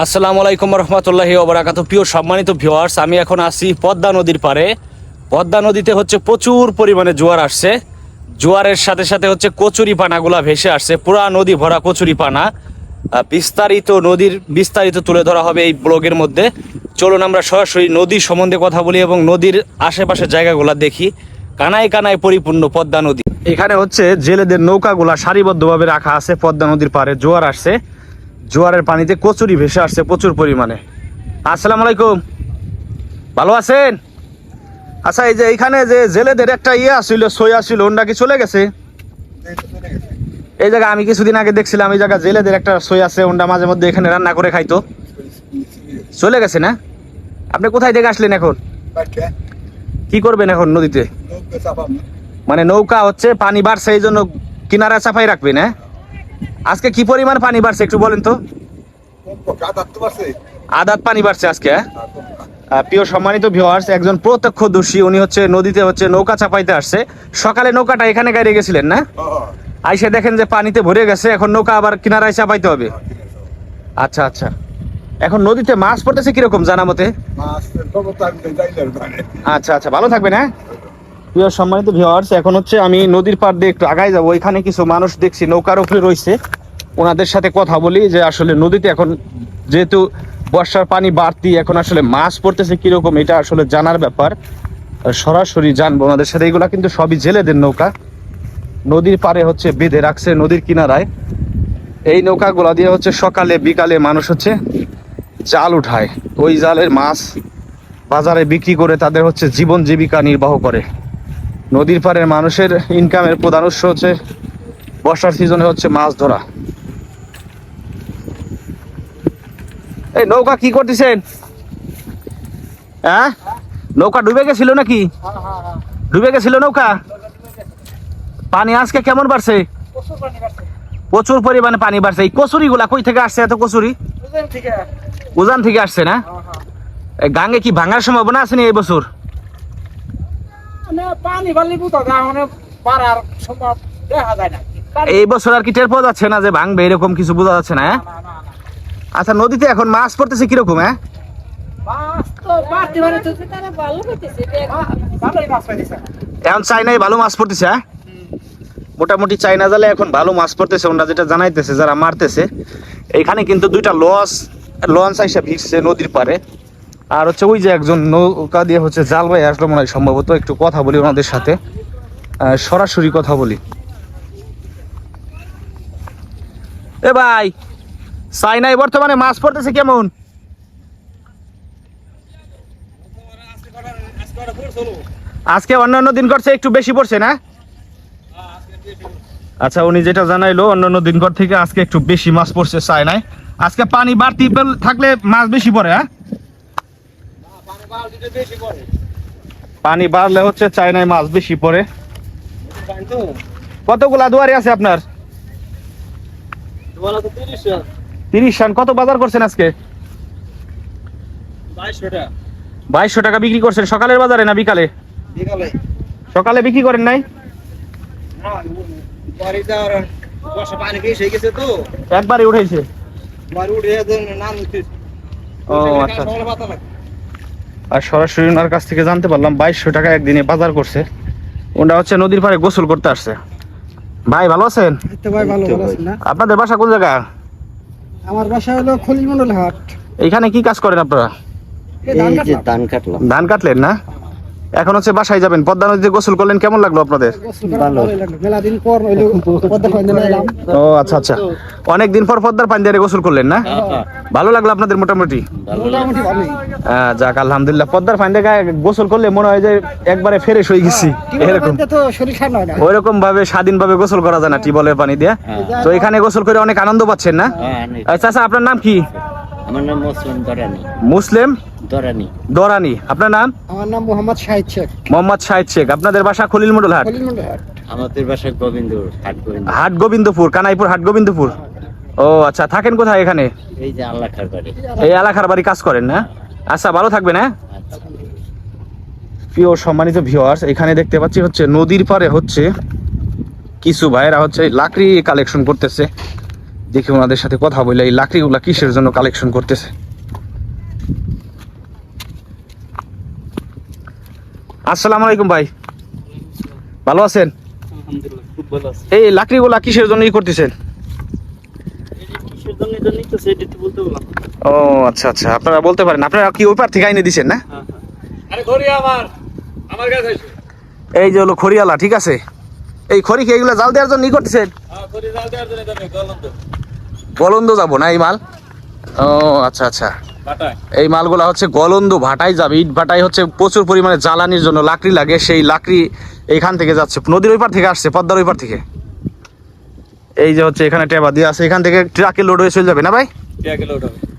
আসসালামু আলাইকুম রহমতুল্লাহি ওবরাকাত প্রিয় সম্মানিত ভিওয়ার্স আমি এখন আছি পদ্মা নদীর পারে পদ্মা নদীতে হচ্ছে প্রচুর পরিমাণে জোয়ার আসছে। জোয়ারের সাথে সাথে হচ্ছে কচুরি পানাগুলা ভেসে আসছে। পুরা নদী ভরা কচুরি পানা বিস্তারিত নদীর বিস্তারিত তুলে ধরা হবে এই ব্লগের মধ্যে। চলুন আমরা সরাসরি নদী সম্বন্ধে কথা বলি এবং নদীর আশেপাশের জায়গাগুলা দেখি। কানায় কানায় পরিপূর্ণ পদ্মা নদী। এখানে হচ্ছে জেলেদের নৌকাগুলা সারিবদ্ধভাবে রাখা আছে পদ্মা নদীর পারে জোয়ার আসছে। জোয়ারের পানিতে কচুরি ভেসে আসছে প্রচুর পরিমাণে। আসসালামু আলাইকুম। ভালো আছেন? আচ্ছা এই যে এইখানে যে জেলেদের একটা ইয়ে আসছিল সই আসছিল ওনটা কি চলে গেছে? এই জায়গা আমি কিছুদিন আগে দেখছিলাম এই জায়গা জেলেদের একটা সই আছে ওনটা মাঝে মধ্যে এখানে রান্না করে খাইতো। চলে গেছে না? আপনি কোথায় থেকে আসলেন এখন? কি করবেন এখন নদীতে? মানে নৌকা হচ্ছে পানি বাড়ছে এই জন্য কিনারা চাপাই রাখবেন হ্যাঁ? আজকে কি পরিমাণ পানি বাড়ছে একটু বলেন তো? আদাত পানি বাড়ছে আজকে হ্যাঁ? প্রিয় সম্মানিত ভিউয়ার্স একজন প্রত্যক্ষদর্শী উনি হচ্ছে নদীতে হচ্ছে নৌকা চাপাইতে আসছে। সকালে নৌকাটা এখানে গাড়ি গেছিলেন না? আইসে দেখেন যে পানিতে ভরে গেছে এখন নৌকা আবার কিনারায় চাপাইতে হবে। আচ্ছা আচ্ছা। এখন নদীতে মাছ পড়তেছে কীরকম জানা মতে? আচ্ছা আচ্ছা। ভালো থাকবেন হ্যাঁ? প্রিয় সম্মানিত ভিউয়ার্স এখন হচ্ছে আমি নদীর পাড় দিয়ে একটু আগায় যাব। এখানে কিছু মানুষ দেখছি, নৌকার উপরে রয়েছে। ওনাদের সাথে কথা বলি যে আসলে নদীতে এখন যেহেতু বর্ষার পানি বাড়তি, এখন আসলে মাছ পড়তেছে কীরকম, এটা আসলে জানার ব্যাপার। সরাসরি জানব ওনাদের সাথে। এগুলা কিন্তু সবই জেলেদের নৌকা। নদীর পাড়ে হচ্ছে বেঁধে রাখছে নদীর কিনারায়। এই নৌকাগুলা দিয়ে হচ্ছে সকালে, বিকালে মানুষ হচ্ছে জাল উঠায়। ওই জালের মাছ বাজারে বিক্রি করে তাদের হচ্ছে জীবন জীবিকা নির্বাহ করে। নদীর পাড়ের মানুষের ইনকামের প্রধান উৎস হচ্ছে বর্ষার সিজনে হচ্ছে মাছ ধরা। এই নৌকা কি করতেছেন? হ্যাঁ? নৌকা ডুবে গেছিল নাকি? ডুবে গেছিল নৌকা? পানি আজকে কেমন বাড়ছে? প্রচুর পরিমাণে পানি বাড়ছে। এই কচুরি গুলা কই থেকে আসছে এত কচুরি? উজান থেকে। আসছে না? এই গাঙ্গে কি ভাঙার সম্ভাবনা আছে নি এই বছর? মানে পানি বালি বুঝা যায় মানে পারার সম্ভব দেখা যায় না। এই বছর আর কি টের পাওয়া যাচ্ছে না যে ভাঙবে এরকম কিছু বোঝা যাচ্ছে না হ্যাঁ? আচ্ছা নদীতে এখন মাছ পড়তেছে কীরকম হ্যাঁ? মানে এখন চাইনায় ভালো মাছ পড়তেছে হ্যাঁ? মোটামুটি চাইনা জালে এখন ভালো মাছ পড়তেছে ওনারা যেটা জানাইতেছে যারা মারতেছে এইখানে কিন্তু দুইটা লস লঞ্চ আইসা ভিড়ছে নদীর পারে আর হচ্ছে ওই যে একজন নৌকা দিয়ে হচ্ছে জাল ভাই আসলো মনে হয় সম্ভবত, একটু কথা বলি ওনাদের সাথে। সরাসরি কথা বলি। এ ভাই চাইনায় বর্তমানে মাছ পড়তেছে কেমন? আজকে অন্যান্য দিন করছে, একটু বেশি পড়ছে না? আচ্ছা উনি যেটা জানাইলো, অন্যান্য দিন কর থেকে আজকে একটু বেশি মাছ পড়ছে চায়নায় আজকে পানি বাড়তি থাকলে মাছ বেশি পড়ে হ্যাঁ? পানি বাড়লে হচ্ছে চায়নায় মাছ বেশি পড়ে। জানি কতগুলা দুয়ারি আছে আপনার? তিরিশ রান কত বাজার করছেন আজকে? বাইশশো টাকা। বিক্রি করছেন। সকালের বাজারে না বিকালে? সকালে বিক্রি করেন নাই? একবারে উঠেছে? ও আচ্ছা আর সরাসরি ওনার কাছ থেকে জানতে পারলাম বাইশশো টাকা একদিনে বাজার করছে। ওনারা হচ্ছে নদীর পাড়ে গোসল করতে আসছে। ভাই ভালো আছেন? তো ভাই ভালো ভালো আছেন না? আপনাদের বাসা কোন জায়গা? আমার বাসা হলো খলিল মন্ডল হাট। এখানে কি কাজ করেন আপনারা? ধান কাটলেন না? এখন হচ্ছে বাসায় যাবেন। পদ্মা নদীতে গোসল করলেন কেমন লাগল আপনাদের? ও আচ্ছা আচ্ছা। অনেক দিন পর পদ্মার পানি দিয়ে গোসল করলেন না? ভালো লাগল আপনাদের মোটামুটি? আহ, যাক আলহামদুলিল্লাহ। পদ্মার পানি দিয়ে গায়ে গোসল করলে মনে হয় যে একবারে ফ্রেশ হয়ে গেছি। এরকম। টিউবওয়েলতে তো শরীর ঠান্ডা হয় না ওইরকম ভাবে স্বাধীন ভাবে গোসল করা যায় না টিবলের পানি দিয়ে। তো এখানে গোসল করে অনেক আনন্দ পাচ্ছেন না? হ্যাঁ, আচ্ছা আচ্ছা আপনার নাম কি? আমার নাম মুসলিম দরানি। মুসলিম দরানি। দরানি। আপনার নাম? আমার নাম মোহাম্মদ শাহিদ শেখ। মোহাম্মদ শাহিদ শেখ। আপনাদের বাসা খলিল মন্ডল হাট? খলিল মন্ডল হাট। আমাদের বাসা গোবিন্দপুর হাট গোবিন্দ হাট গোবিন্দপুর কানাইপুর হাট গোবিন্দপুর? ও আচ্ছা থাকেন কোথায় এখানে? এই যে আল্লাহ খার বাড়ি। এই এলাকার বাড়ি কাজ করেন না আচ্ছা ভালো থাকবেন হ্যাঁ? আচ্ছা। প্রিয় সম্মানিত ভিউয়ার্স এখানে দেখতে পাচ্ছি হচ্ছে নদীর পারে হচ্ছে কিছু ভাইয়েরা হচ্ছে লাকড়ি কালেকশন করতেছে। দেখি ওনাদের সাথে কথা বলে এই লাকড়িগুলা কিসের জন্য কালেকশন করতেছে? আসসালামু আলাইকুম ভাই। ভালো আছেন? এই লাকড়িগুলা কিসের জন্য ই করতেছেন ও আচ্ছা আচ্ছা আপনারা বলতে পারেন। আপনারা কি ওই পার থেকে আইনে দিছেন না? হ্যাঁ হ্যাঁ। এই যে হলো খড়িয়ালা ঠিক আছে? এই খড়ি কি এগুলো জাল দেওয়ার জন্য ই করতেছেন গলন্দ। যাব না এই মাল? ও আচ্ছা আচ্ছা। এই মালগুলা হচ্ছে গলন্দ ভাটাই যাবে। ইট ভাটাই হচ্ছে প্রচুর পরিমাণে জ্বালানির জন্য লাকড়ি লাগে। সেই লাকড়ি এখান থেকে যাচ্ছে। নদীর ওইপার থেকে আসছে পদ্মার ওইপার থেকে। এই যে হচ্ছে এখানে টেবা দিয়ে আছে এখান থেকে ট্রাকে লোড হয়ে চলে যাবে না ভাই? ট্রাকে লোড ওঠাবে।